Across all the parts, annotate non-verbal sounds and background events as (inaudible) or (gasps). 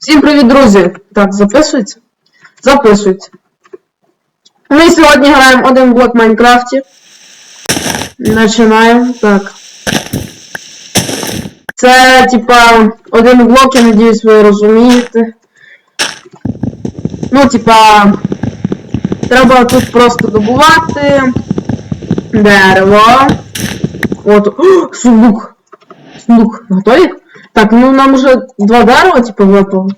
Всім привіт, друзі! Так, записується? Записується. Ми сьогодні граємо один блок в Майнкрафті. Починаємо. Так. Це, типа, один блок, я надіюсь, ви розумієте. Ну, типа, треба тут просто добувати дерево. От. О, сундук. Сундук. Готові? Так, ну нам уже два дерева, типу, випало.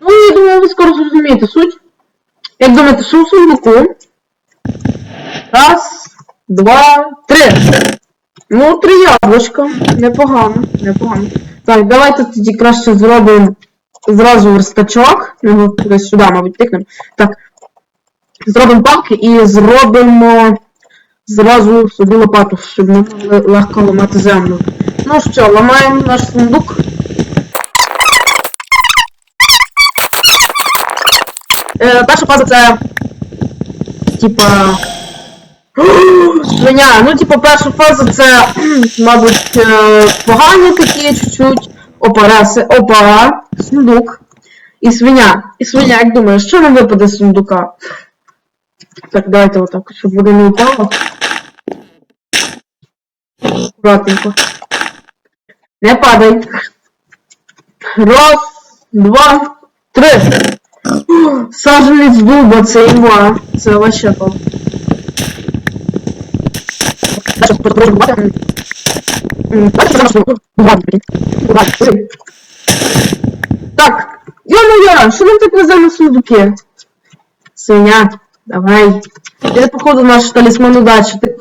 Ну, я думаю, ви скоро зрозумієте суть. Як думаєте, що в сундуку? Раз, два, три. Ну, три яблучка. Непогано, непогано. Так, давайте тоді краще зробимо зразу верстачок. Ми Його кудись сюди, мабуть, тикнемо. Так. Зробимо палки і зробимо зразу собі лопату, щоб ми легко ламати землю. Ну що, ламаємо наш сундук. Е, перша фаза це. Типа. (gasps) Свиня. Ну, типа, перша фаза це, (clears throat) мабуть, е, погані такі чуть-чуть. Опа, опа, сундук. І свиня. І свиня, як думаєш, що нам випаде з сундука? Так, давайте отак, щоб вода не упала. Аккуратненько. Не падай. Раз, два, три. Саженець дуба, це імба. Це вообще пал. Так, Йо-моё, що нам так веземо сундуки? Свиня, давай. Это походу наш талисман удачи. Ты...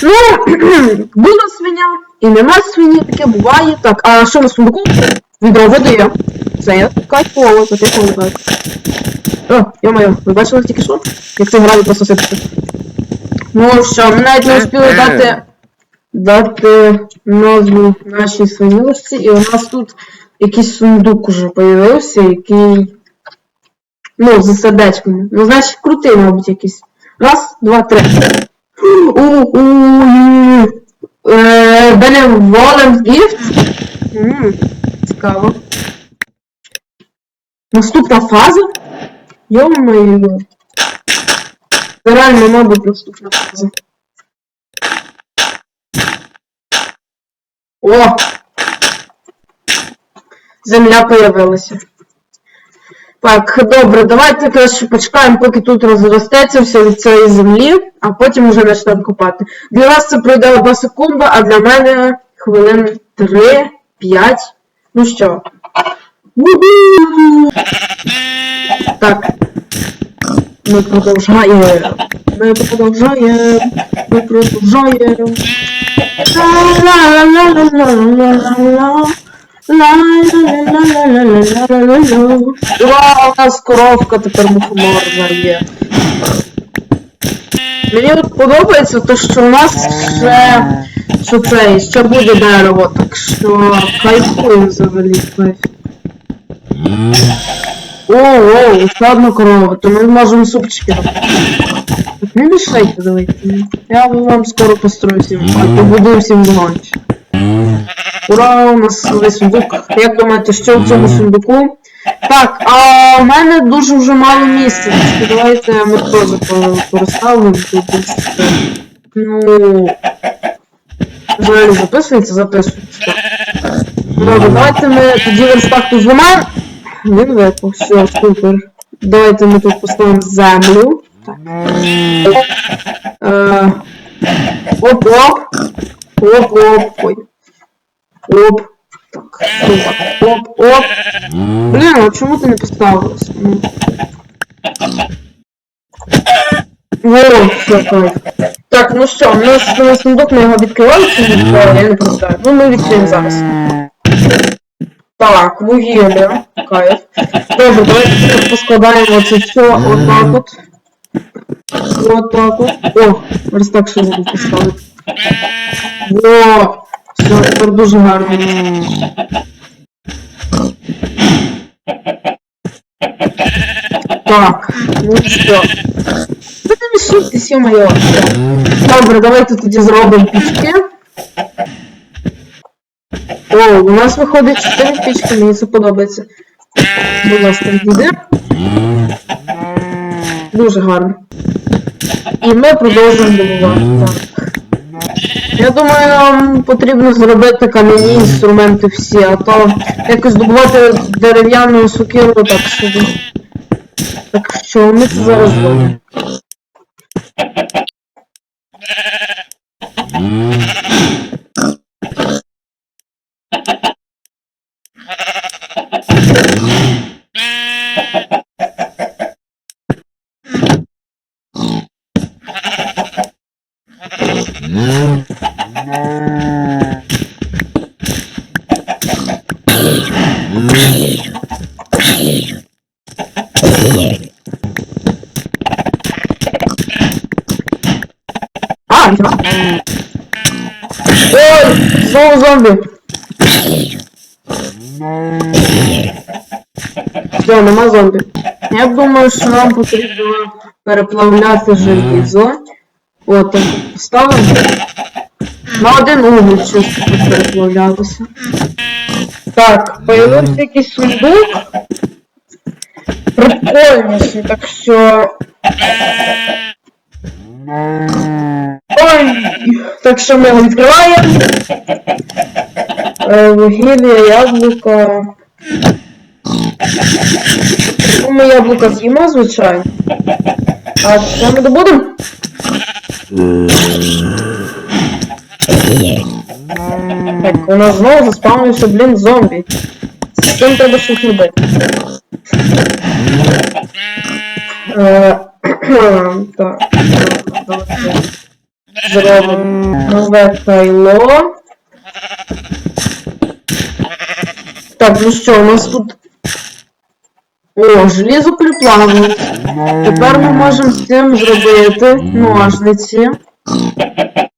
ти... Ну, (clears throat) була свиня, і нема свині, таке буває. Так, а що на сундуку? Відро води. Це кайфово, це кайфово, так. О, йо-моє, ви бачили тільки що? Як це граю просто сипати. Ну що, ми навіть не успіли дати дати назву нашій свинілочці, і у нас тут якийсь сундук уже появився, який. Ну, за сердечками. Ну, значить, крутий, мабуть, якийсь. Раз, два, три. У-у-у. Е, Benevolent Gift. М, Цікаво. Наступна фаза? Йо-моє. Це реально, мабуть, наступна фаза. О! Земля появилася. Так, добре, давайте краще почекаємо, поки тут розростеться все від цієї землі, а потім вже почнемо копати. Для вас це пройде одна секунда, а для мене хвилин 3, 5. Ну що? Так. Ми продовжаємо. Ми продовжаємо. Ми продовжаємо. У нас коровка тепер мухоморна є. Мені от подобається те, що у нас ще, що це, ще буде дерево, так що кайфуємо взагалі, кайф. О, о, ще одна корова, то ми можемо супчики робити. Не мішайте, давайте. Я вам скоро построю всім, побудую всім вагончик. Ура, у нас новий сундук. Як думаєте, що в цьому сундуку? Так, а в мене дуже вже мало місця. Давайте ми теж по- порозставимо тут Ну. Взагалі записується, записується. Добре, давайте ми тоді верстак тут зламаємо. Він випав, все, супер. Давайте ми тут поставимо землю. Так. Е, Оп-оп. Оп-оп. Ой. Оп. Так. Оп, оп, оп. Блін, а чому ти не поставилась? Ну. О, все, кайф. Так, ну що, у нас на сундук ми його відкривали чи не відкривали, я не пам'ятаю. Ну, ми відкриємо зараз. Так, вугілля. Кайф. Добре, давайте поскладаємо це все отак от. Отак от. О, верстак ще забув поставити. Во! Все, тепер дуже гарно. Так, ну що. Ви не мішайтесь, йо-моє. Добре, давайте тоді зробимо пічки. О, у нас виходить 4 пічки, мені це подобається. Будь ласка, відійди. Дуже гарно. І ми продовжуємо добувати. Я думаю, нам потрібно зробити кам'яні інструменти всі, а то якось добувати дерев'яну сукіру так собі. Так що ми це зараз зробимо. Ой, знову зомбі. Все, нема зомбі. Я думаю, що нам потрібно переплавляти желізо. От, так поставимо. На один угол чисто переплавлятися. Так, появився якийсь сундук. Прикольніший, так що. Ой, так що ми його відкриваємо. Е, Вугілля, яблука. Ну, ми яблука з'їмо, звичайно. А що ми добудемо? Так, у нас знову заспавнився, блін, зомбі. З цим треба щось робити. Е, (clears throat) Так, зробимо нове кайло. Так, ну що, у нас тут. О, желізо приплавилось. Тепер ми можемо з цим зробити ножниці.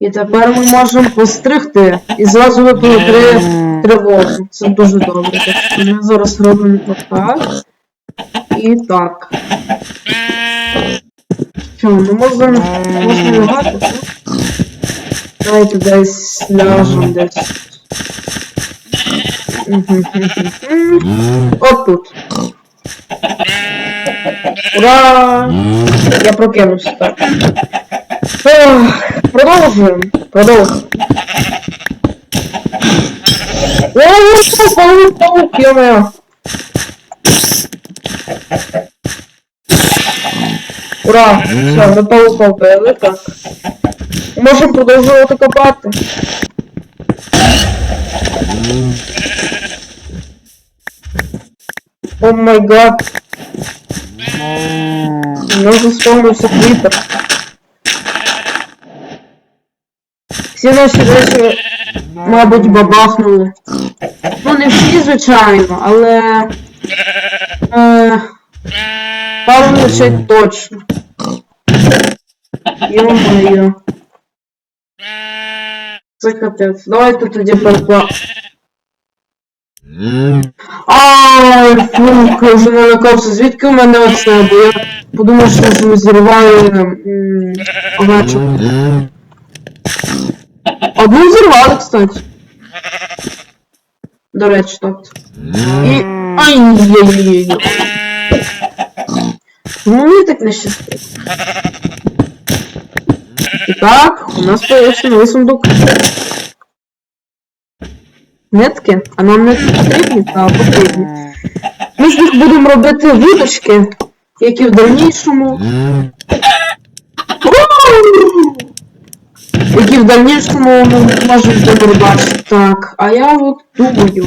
І тепер ми можемо постригти і зразу випили три тривогу. Це дуже добре. Так що ми зараз робимо отак. І так. Що, ну можна, можна лягати, так? Давайте десь ляжемо десь. От тут. Ура! Я прокинувся так. Ох, Продовжуємо. Продовжуємо. О, паук, паук, ё-моё. Ура! Все, ми паука вбили, так. Можемо продовжувати копати. О май гад. Ну, заспомнився твіттер. Всі наші речі, мабуть, бабахнули. Ну, не всі, звичайно, але. Е, пару речей точно. Йо-моє. Це капець. Давайте тоді перепла. Ай, фух, вже налякався. Звідки у мене оце? Бо я подумав, що вже зірваю м, овечок. Одну зірвали, кстати. До речі, так. І... Ай-яй-яй-яй. Ну, мені так не щастить. Так, у нас появився новий сундук. Нитки, а нам не потрібні? Так, потрібні. Ми з них будемо робити вудочки, які в дальнішому. Які в дальнішому ми можемо добре бачити. Так, а я от думаю.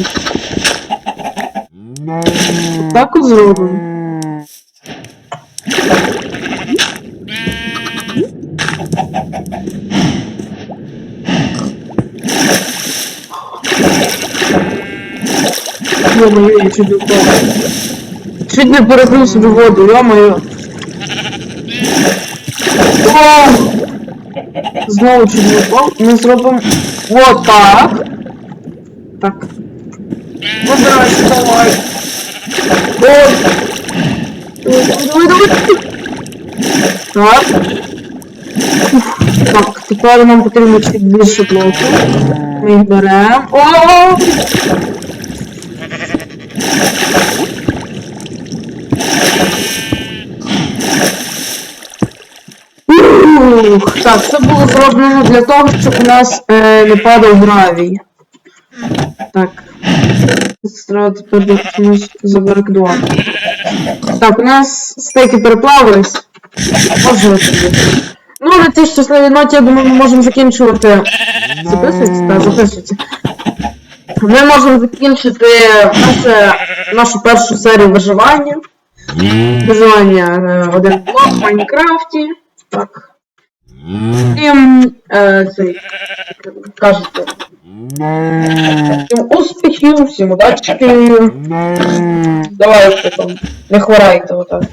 Так от зробимо. Ё-моё, я чуть не упал. Чуть не перекрыл себе воду, ё-моё. О! Знову чуть не упав. Ми зробимо вот так. Так. Подальше давай. Ой. Давай, давай, давай, давай. Так. Уф. Так, тепер нам потрібно чуть більше блоку. Ми їх беремо. О! Так, це було зроблено для того, щоб у нас е, не падав гравій. Так. Треба тепер чомусь забарикдувати. Так, у нас стейки переплавились. Можна собі. Ну, на цій щасливій ноті, я думаю, ми можемо закінчувати. Записується? Так, записується. Ми можемо закінчити наше, нашу першу серію виживання. Виживання е, один блок в Майнкрафті. Так. Всім е, цей, кажете. Всім успіхів, всім удачі. Давайте там. Не хворайте отак.